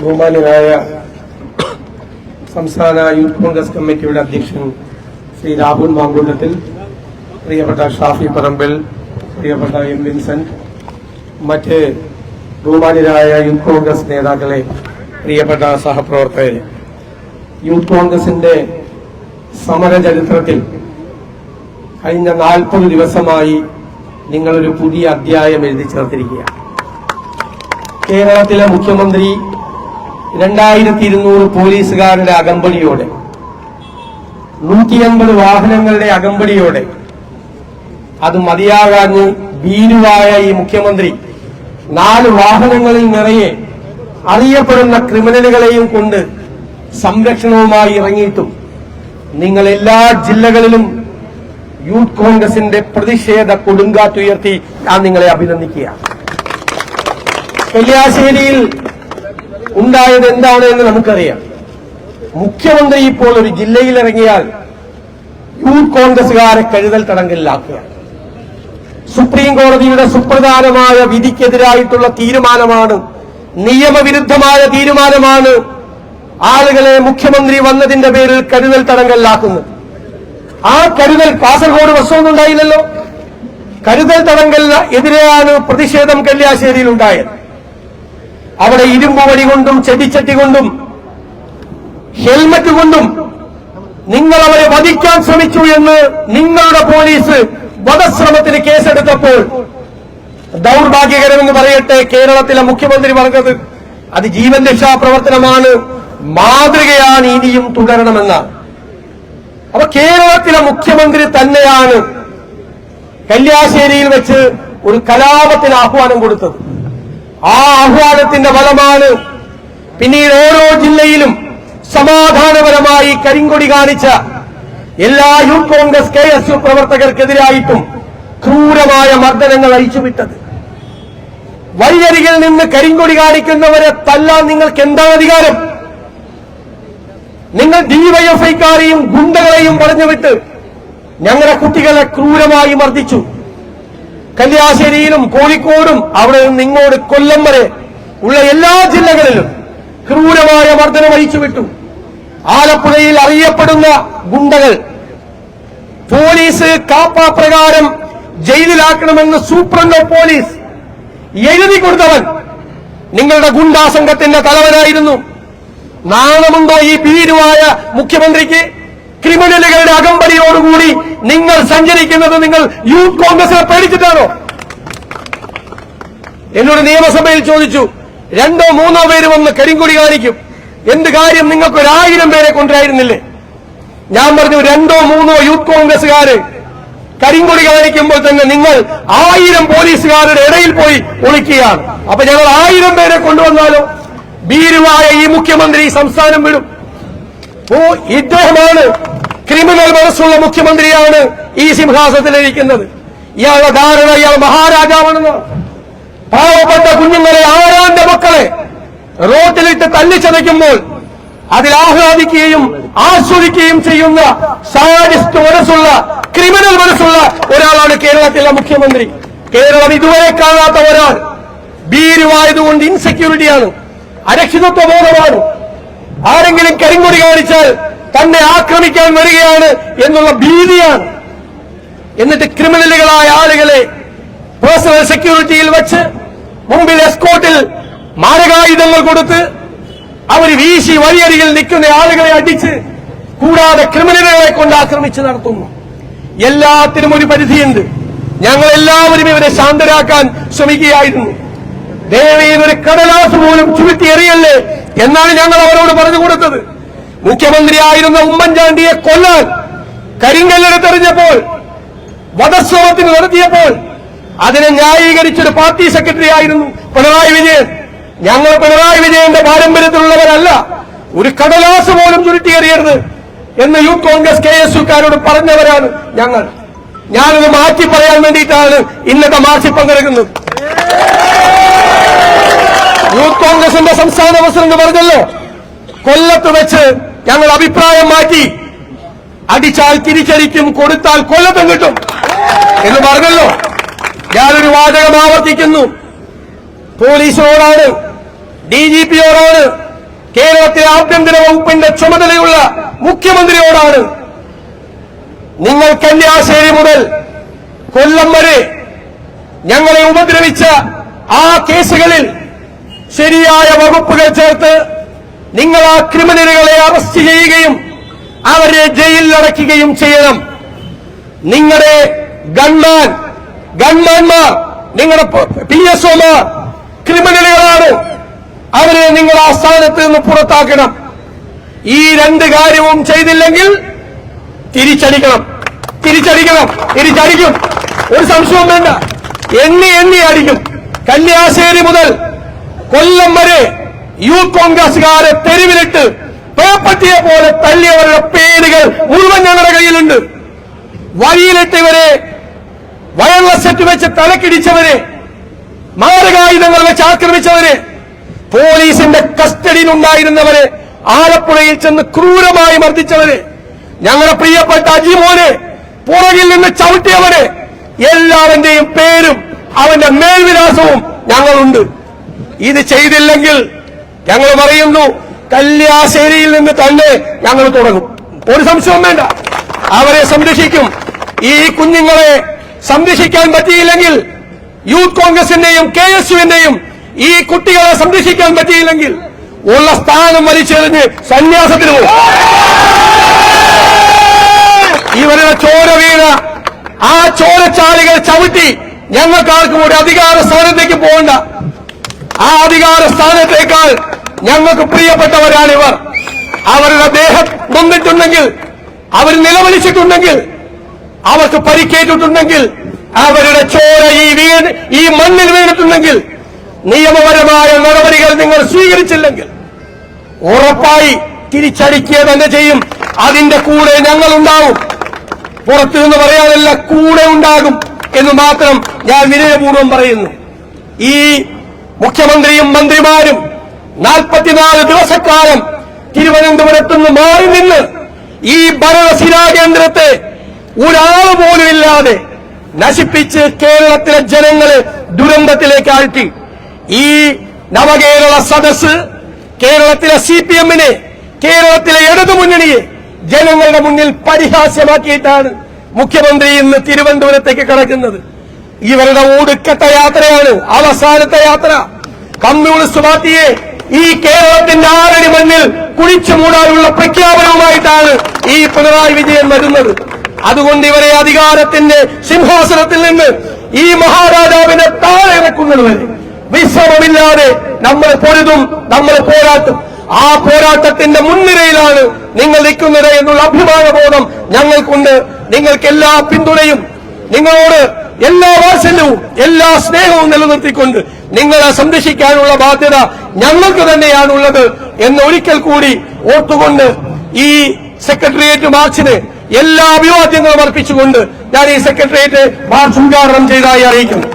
ബഹുമാന്യനായ സംസ്ഥാന യൂത്ത് കോൺഗ്രസ് കമ്മിറ്റിയുടെ അധ്യക്ഷൻ ശ്രീ രാഹുൽ മാങ്കൂട്ടത്തിൽ പ്രിയപ്പെട്ട ഷാഫി പറമ്പിൽ പ്രിയപ്പെട്ട എം വിൻസെന്റ് മറ്റ് ബഹുമാന്യരായ യൂത്ത് കോൺഗ്രസ് നേതാക്കളെ പ്രിയപ്പെട്ട സഹപ്രവർത്തകരെ. യൂത്ത് കോൺഗ്രസിന്റെ സമര ചരിത്രത്തിൽ കഴിഞ്ഞ നാൽപ്പത് ദിവസമായി നിങ്ങളൊരു പുതിയ അധ്യായം എഴുതി ചേർത്തിരിക്കുകയാണ്. കേരളത്തിലെ മുഖ്യമന്ത്രി രണ്ടായിരത്തി ഇരുന്നൂറ് പോലീസുകാരുടെ അകമ്പടിയോടെ നൂറ്റി അൻപത് വാഹനങ്ങളുടെ അകമ്പടിയോടെ അത് മതിയാകാഞ്ഞ് ഭീരുവായ ഈ മുഖ്യമന്ത്രി നാല് വാഹനങ്ങളിൽ നിറയെ അറിയപ്പെടുന്ന ക്രിമിനലുകളെയും കൊണ്ട് സംരക്ഷണവുമായി ഇറങ്ങിയിട്ടും നിങ്ങൾ എല്ലാ ജില്ലകളിലും യൂത്ത് കോൺഗ്രസിന്റെ പ്രതിഷേധ കൊടുങ്കാറ്റുയർത്തി ഞാൻ നിങ്ങളെ അഭിനന്ദിക്കുകയാണ്. കല്യാശ്ശേരിയിൽ ഉണ്ടായത് എന്താണ് എന്ന് നമുക്കറിയാം. മുഖ്യമന്ത്രി ഇപ്പോൾ ഒരു ജില്ലയിൽ ഇറങ്ങിയാൽ യൂത്ത് കോൺഗ്രസുകാരെ കഴുതൽ തടങ്കലിലാക്കുക. സുപ്രീം കോടതിയുടെ സുപ്രധാനമായ വിധിക്കെതിരായിട്ടുള്ള തീരുമാനമാണ് നിയമവിരുദ്ധമായ തീരുമാനമാണ് ആളുകളെ മുഖ്യമന്ത്രി വന്നതിന്റെ പേരിൽ കരുതൽ തടങ്കലിലാക്കുന്നത്. ആ കരുതൽ കാസർഗോഡ് പ്രശ്നമൊന്നും ഉണ്ടായില്ലല്ലോ. കരുതൽ തടങ്കലിന് എതിരെയാണ് പ്രതിഷേധം കല്യാശ്ശേരിയിൽ ഉണ്ടായത്. അവിടെ ഇരുമ്പ് വടി കൊണ്ടും ചെടിച്ചട്ടി കൊണ്ടും ഹെൽമറ്റ് കൊണ്ടും നിങ്ങൾ അവരെ വധിക്കാൻ ശ്രമിച്ചു എന്ന് നിങ്ങളുടെ പോലീസ് വധശ്രമത്തിന് കേസെടുത്തപ്പോൾ ദൗർഭാഗ്യകരമെന്ന് പറയട്ടെ കേരളത്തിലെ മുഖ്യമന്ത്രി പറഞ്ഞത് അത് ജീവൻ രക്ഷാ പ്രവർത്തനമാണ് മാതൃകയാണ് ഇനിയും തുടരണമെന്നാണ് അപ്പൊ കേരളത്തിലെ മുഖ്യമന്ത്രി തന്നെയാണ് കല്യാശ്ശേരിയിൽ വെച്ച് ഒരു കലാപത്തിന് ആഹ്വാനം കൊടുത്തത്. ആ ആഹ്വാനത്തിന്റെ ഫലമാണ് പിന്നീട് ഓരോ ജില്ലയിലും സമാധാനപരമായി കരിങ്കൊടി കാണിച്ച എല്ലാ youth Congress K S U പ്രവർത്തകർക്കെതിരായിട്ടും ക്രൂരമായ മർദ്ദനങ്ങൾ അഴിച്ചുവിട്ടത്. വഴിയരികിൽ നിന്ന് കരിങ്കൊടി കാണിക്കുന്നവരെ തല്ലാൻ നിങ്ങൾക്ക് എന്താണ് അധികാരം? നിങ്ങൾ ഡിവൈഎഫ്ഐക്കാരെയും ഗുണ്ടകളെയും പറഞ്ഞുവിട്ട് ഞങ്ങളുടെ കുട്ടികളെ ക്രൂരമായി മർദ്ദിച്ചു. കല്യാശ്ശേരിയിലും കോഴിക്കോടും അവിടെ നിന്ന് ഇങ്ങോട്ട് കൊല്ലം വരെ ഉള്ള എല്ലാ ജില്ലകളിലും ക്രൂരമായ മർദ്ദനം അഴിച്ചുവിട്ടു. ആലപ്പുഴയിൽ അറിയപ്പെടുന്ന ഗുണ്ടകൾ പോലീസ് കാപ്പ പ്രകാരം ജയിലിലാക്കണമെന്ന് സൂപ്രണ്ട് പോലീസ് എഴുതി കൊടുത്തവൻ നിങ്ങളുടെ ഗുണ്ടാ സംഘത്തിന്റെ തലവനായിരുന്നു. നാണമുണ്ടോ ഈ ഭീരുവായ മുഖ്യമന്ത്രിക്ക്? ക്രിമിനലുകളുടെ അകമ്പടിയോടുകൂടി നിങ്ങൾ സഞ്ചരിക്കുന്നത് നിങ്ങൾ യൂത്ത് കോൺഗ്രസിനെ പേടിച്ചിട്ടാണോ? എന്നോട് നിയമസഭയിൽ ചോദിച്ചു രണ്ടോ മൂന്നോ പേര് വന്ന് കരിങ്കുടി കാണിക്കും. എന്ത് കാര്യം നിങ്ങൾക്ക് ഒരായിരം പേരെ കൊണ്ടായിരുന്നില്ലേ ഞാൻ പറഞ്ഞു രണ്ടോ മൂന്നോ യൂത്ത് കോൺഗ്രസുകാര് കരിങ്കൊടി കാണിക്കുമ്പോൾ തന്നെ നിങ്ങൾ ആയിരം പോലീസുകാരുടെ ഇടയിൽ പോയി ഒളിക്കുകയാണ്. അപ്പൊ ഞങ്ങൾ ആയിരം പേരെ കൊണ്ടുവന്നാലോ? ഭീരുവായ ഈ മുഖ്യമന്ത്രി സംസ്ഥാനം വിടും. ഇദ്ദേഹമാണ് ക്രിമിനൽ മനസ്സുള്ള മുഖ്യമന്ത്രിയാണ് ഈ സിംഹാസനത്തിലിരിക്കുന്നത്. ഇയാളുടെ ധാരണ ഇയാൾ മഹാരാജാവാണെന്ന്. പാവപ്പെട്ട കുഞ്ഞുങ്ങളെ ആരാന്റെ മക്കളെ റോട്ടിലിട്ട് തല്ലിച്ചതയ്ക്കുമ്പോൾ അതിൽ ആഹ്ലാദിക്കുകയും ആസ്വദിക്കുകയും ചെയ്യുന്ന സാഡിസ്റ്റ് മനസ്സുള്ള ക്രിമിനൽ മനസ്സുള്ള ഒരാളാണ് കേരളത്തിലെ മുഖ്യമന്ത്രി. കേരളം ഇതുവരെ കാണാത്ത ഒരാൾ. ഭീരുവായതുകൊണ്ട് ഇൻസെക്യൂരിറ്റിയാണ് അരക്ഷിതത്വ ബോധമാണ് ആരെങ്കിലും കരിങ്കൊടി കാണിച്ചാൽ തന്നെ ആക്രമിക്കാൻ വരികയാണ് എന്നുള്ള ഭീതിയാണ്. എന്നിട്ട് ക്രിമിനലുകളായ ആളുകളെ പേഴ്സണൽ സെക്യൂരിറ്റിയിൽ വെച്ച് മുമ്പിൽ എസ്കോട്ടിൽ മാരകായുധങ്ങൾ കൊടുത്ത് അവർ വീശി വഴിയരികിൽ നിൽക്കുന്ന ആളുകളെ അടിച്ച് കൂടാതെ ക്രിമിനലുകളെ കൊണ്ട് ആക്രമിച്ച് നടത്തുന്നു. എല്ലാത്തിനും ഒരു പരിധിയുണ്ട്. ഞങ്ങൾ എല്ലാവരും ഇവരെ ശാന്തരാക്കാൻ ശ്രമിക്കുകയായിരുന്നു. ദേവയിൽ ഒരു കടലാസ് പോലും ചുരുട്ടി എറിയല്ലേ എന്നാണ് ഞങ്ങൾ അവരോട് പറഞ്ഞു കൊടുത്തത്. മുഖ്യമന്ത്രിയായിരുന്ന ഉമ്മൻചാണ്ടിയെ കൊല്ലാൻ കരിങ്കല്ലെടുത്തെറിഞ്ഞപ്പോൾ വധശ്രമത്തിന് നടത്തിയപ്പോൾ അതിനെ ന്യായീകരിച്ചൊരു പാർട്ടി സെക്രട്ടറി ആയിരുന്നു പിണറായി വിജയൻ. ഞങ്ങൾ പിണറായി വിജയന്റെ പാരമ്പര്യത്തിലുള്ളവരല്ല. ഒരു കടലാസ് പോലും ചുരുട്ടിയെറിയരുത് എന്ന് യൂത്ത് കോൺഗ്രസ് കെ എസ് യുക്കാരോട് പറഞ്ഞവരാണ് ഞങ്ങൾ. ഞാനത് മാറ്റി പറയാൻ വേണ്ടിയിട്ടാണ് ഇന്നത്തെ മാർച്ചിൽ പങ്കെടുക്കുന്നത്. യൂത്ത് കോൺഗ്രസിന്റെ സംസ്ഥാന പ്രസിഡന്റ് പറഞ്ഞല്ലോ. കൊല്ലത്ത് വെച്ച് ഞങ്ങൾ അഭിപ്രായം മാറ്റി. അടിച്ചാൽ തിരിച്ചടിക്കും കൊടുത്താൽ കൊല്ലത്തും കിട്ടും എന്ന് പറഞ്ഞല്ലോ. ഞാനൊരു വാചകം ആവർത്തിക്കുന്നു. പോലീസിനോടാണ് ഡി ജി പിയോടാണ് കേരളത്തിലെ ആഭ്യന്തര വകുപ്പിന്റെ ചുമതലയുള്ള മുഖ്യമന്ത്രിയോടാണ്. നിങ്ങൾ കല്യാശ്ശേരി മുതൽ കൊല്ലം വരെ ഞങ്ങളെ ഉപദ്രവിച്ച ആ കേസുകളിൽ ശരിയായ വകുപ്പുകൾ ചേർത്ത് നിങ്ങൾ ആ ക്രിമിനലുകളെ അറസ്റ്റ് ചെയ്യുകയും അവരെ ജയിലിൽ അടയ്ക്കുകയും ചെയ്യണം. നിങ്ങളുടെ ഗൺമാൻ ഗൺമാൻമാർ നിങ്ങളുടെ പി എസ് ഒമാർ ക്രിമിനലുകളാണ്. അവരെ നിങ്ങൾ ആ സ്ഥാനത്ത് നിന്ന് പുറത്താക്കണം. ഈ രണ്ട് കാര്യവും ചെയ്തില്ലെങ്കിൽ തിരിച്ചടിക്കണം. തിരിച്ചടിക്കണം. തിരിച്ചടിക്കും. ഒരു സംശയവും വേണ്ട. എണ്ണി എണ്ണി അടിക്കും. കല്യാശ്ശേരി മുതൽ കൊല്ലം വരെ യൂത്ത് കോൺഗ്രസുകാരെ തെരുവിലിട്ട് പേപ്പറ്റിയെ പോലെ തല്ലിയവരുടെ പേരുകൾ മുഴുവൻ ഞങ്ങളുടെ കയ്യിലുണ്ട്. വഴിയിലിട്ട് ഇവരെ വയർലെസ് സെറ്റ് വെച്ച് തലക്കിടിച്ചവരെ മാരകായുധങ്ങൾ വെച്ച് ആക്രമിച്ചവരെ പോലീസിന്റെ കസ്റ്റഡിയിൽ ഉണ്ടായിരുന്നവരെ ആലപ്പുഴയിൽ ചെന്ന് ക്രൂരമായി മർദ്ദിച്ചവരെ ഞങ്ങളുടെ പ്രിയപ്പെട്ട അജിമോനെ പുറകിൽ നിന്ന് ചവിട്ടിയവരെ എല്ലാവന്റെയും പേരും അവന്റെ മേൽവിലാസവും ഞങ്ങളുണ്ട്. ഇത് ചെയ്തില്ലെങ്കിൽ ഞങ്ങൾ പറയുന്നു കല്യാശ്ശേരിയിൽ നിന്ന് തന്നെ ഞങ്ങൾ തുടങ്ങും. ഒരു സംശയവും വേണ്ട. അവരെ സംരക്ഷിക്കും. ഈ കുഞ്ഞുങ്ങളെ സംരക്ഷിക്കാൻ പറ്റിയില്ലെങ്കിൽ യൂത്ത് കോൺഗ്രസിന്റെയും കെ എസ് യുവിന്റെയും ഈ കുട്ടികളെ സംരക്ഷിക്കാൻ പറ്റിയില്ലെങ്കിൽ ഉള്ള സ്ഥാനം വലിച്ചെറിഞ്ഞ് സന്യാസത്തിന് പോകും. ഇവരുടെ ചോര വീണ ആ ചോരച്ചാലികൾ ചവിട്ടി ഞങ്ങൾക്കാർക്കും ഒരു അധികാര സ്ഥാനത്തേക്ക് പോകണ്ട. ആ അധികാര സ്ഥാനത്തേക്കാൾ ഞങ്ങൾക്ക് പ്രിയപ്പെട്ടവരാണിവർ അവരുടെ ദേഹം നൊന്നിട്ടുണ്ടെങ്കിൽ അവർ നിലവിളിച്ചിട്ടുണ്ടെങ്കിൽ അവർക്ക് പരിക്കേറ്റിട്ടുണ്ടെങ്കിൽ അവരുടെ ചോര ഈ വീണ് ഈ മണ്ണിൽ വീണിട്ടുണ്ടെങ്കിൽ നിയമപരമായ നടപടികൾ നിങ്ങൾ സ്വീകരിച്ചില്ലെങ്കിൽ ഉറപ്പായി തിരിച്ചടിക്കുക തന്നെ ചെയ്യും. അതിന്റെ കൂടെ ഞങ്ങൾ ഉണ്ടാവും പുറത്തു നിന്ന് പറയാനല്ല കൂടെ ഉണ്ടാകും എന്ന് മാത്രം ഞാൻ വിനയപൂർവം പറയുന്നു. ഈ മുഖ്യമന്ത്രിയും മന്ത്രിമാരും നാൽപ്പത്തിനാല് ദിവസക്കാലം തിരുവനന്തപുരത്ത് നിന്ന് മാറി നിന്ന് ഈ ഭരണസിരാ കേന്ദ്രത്തെ ഒരാൾ പോലും ഇല്ലാതെ നശിപ്പിച്ച് കേരളത്തിലെ ജനങ്ങളെ ദുരന്തത്തിലേക്ക് ആഴ്ത്തി. ഈ നവകേരള സദസ് കേരളത്തിലെ സി പി എമ്മിനെ കേരളത്തിലെ ഇടതുമുന്നണിയെ ജനങ്ങളുടെ മുന്നിൽ പരിഹാസ്യമാക്കിയിട്ടാണ് മുഖ്യമന്ത്രി ഇന്ന് തിരുവനന്തപുരത്തേക്ക് കടക്കുന്നത്. ഇവരുടെ ഒടുക്കത്തെ യാത്രയാണ് അവസാനത്തെ യാത്ര. കമ്മ്യൂണിസ്റ്റ് പാർട്ടിയെ ഈ കേരളത്തിന്റെ ആറടി മണ്ണിൽ കുഴിച്ചു മൂടാനുള്ള പ്രഖ്യാപനവുമായിട്ടാണ് ഈ പിണറായി വിജയൻ വരുന്നത്. അതുകൊണ്ട് ഇവരെ അധികാരത്തിന്റെ സിംഹാസനത്തിൽ നിന്ന് ഈ മഹാരാജാവിനെ താഴെ ഇറക്കുന്നത് വരെ വിശ്രമമില്ലാതെ നമ്മൾ പൊരുതും നമ്മൾ പോരാട്ടും. ആ പോരാട്ടത്തിന്റെ മുൻനിരയിലാണ് നിങ്ങൾ നിൽക്കുന്നത് എന്നുള്ള അഭിമാനബോധം ഞങ്ങൾക്കുണ്ട്. നിങ്ങൾക്ക് എല്ലാ പിന്തുണയും നിങ്ങളോട് എല്ലാ വാത്സല്യവും എല്ലാ സ്നേഹവും നിലനിർത്തിക്കൊണ്ട് നിങ്ങളെ സംരക്ഷിക്കാനുള്ള ബാധ്യത ഞങ്ങൾക്ക് തന്നെയാണുള്ളത് എന്ന് ഒരിക്കൽ കൂടി ഓർത്തുകൊണ്ട് ഈ സെക്രട്ടേറിയറ്റ് മാർച്ചിന് എല്ലാ അഭിവാദ്യങ്ങളും അർപ്പിച്ചുകൊണ്ട് ഞാൻ ഈ സെക്രട്ടേറിയറ്റ് മാർച്ച് ഉദ്ഘാടനം ചെയ്തതായി അറിയിക്കുന്നു.